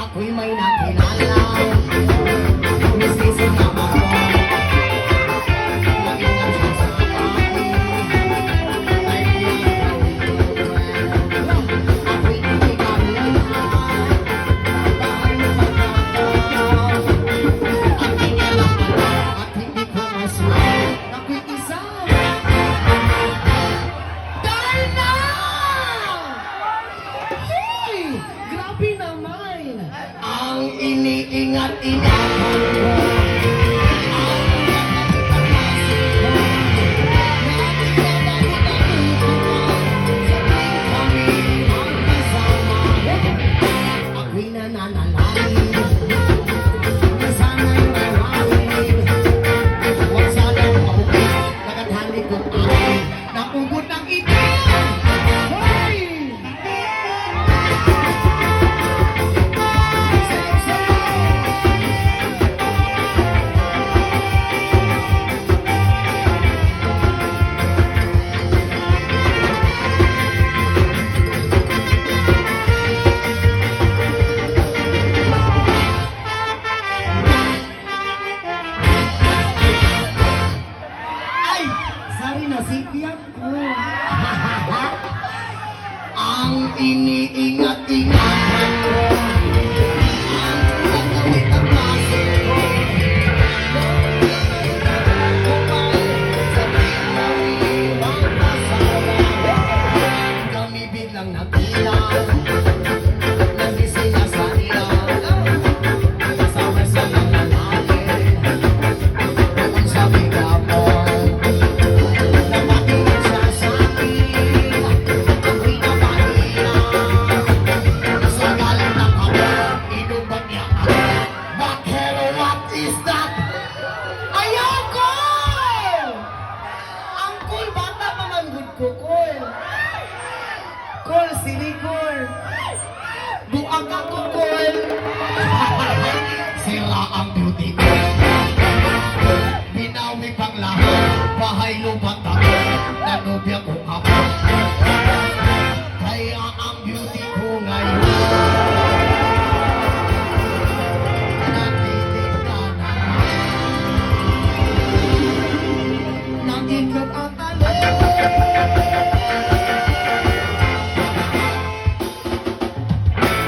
ako'y may nakilala. Miss Lizzie Navarro happy. Sari na sipiyak ko. Ang iniingat-ingatan ko. Kami biglang nagkilang is that? Ayaw ko! Ang cool bata pa man good ko, cool. Cool, sili cool. Buang ka ko, cool.